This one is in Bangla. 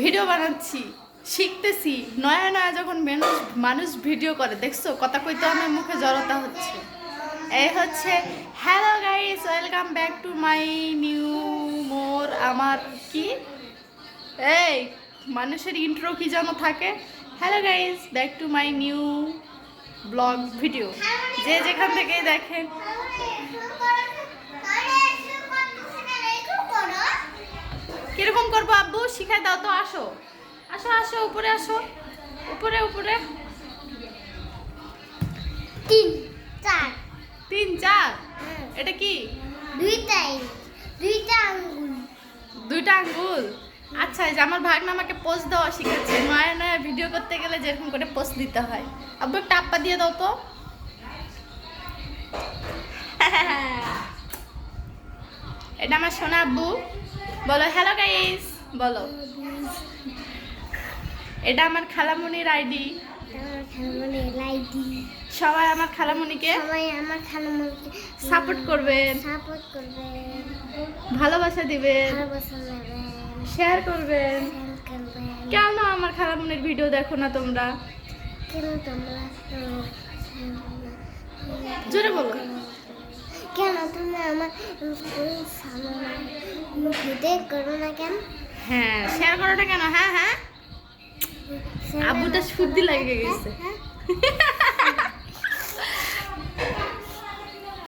ভিডিও বানাচ্ছি, শিখতেছি। নয়া নয়া যখন মানুষ মানুষ ভিডিও করে, দেখছ? কথা কইতে আমার মুখে জড়তা হচ্ছে। এই হচ্ছে hello guys welcome back to my new more আমার কি? এই, মানুষের ইন্ট্রো কি যেন থাকে? Hello guys back to my new blog video যে যেখান থেকেই দেখেন কীরকম করব আব্বু? শিখাই দাও তো আসো। আসো আসো উপরে আসো। উপরে উপরে। তিন চার। তিন চার? এটা কি? দুইটাই দুইটা আঙ্গুল। দুইটা আঙ্গুল? আচ্ছা এই যে আমার ভাগনা আমাকে পোস্ট দেওয়া শিখাচ্ছে। নয়া নয়া ভিডিও করতে গেলে যেরকম করে পোস্ট দিতে হয়। আব্বু একটা আপ্পা দিয়ে দাও তো। এটা আমার সোনা আব্বু। বলো হ্যালো গাইস বলো। এটা আমার খালামুনির আইডি সবাই আমার খালামুনিকে সবাই আমার খালামণিকে সাপোর্ট করবেন সাপোর্ট করবেন ভালোবাসা দিবেন। ভালোবাসা শেয়ার করবেন। শেয়ার করবেন কেন আমার খালামুনির ভিডিও দেখো না তোমরা? কেন তোমরা? জোরে বলো। কেন? তুমি আমার ভিডিও করো না কেন? হ্যাঁ শেয়ার করোটা কেন? হ্যাঁ হ্যাঁ। আব্বুটা শুদ্ধি লাগে গেছে। হ্যাঁ, হ্যাঁ।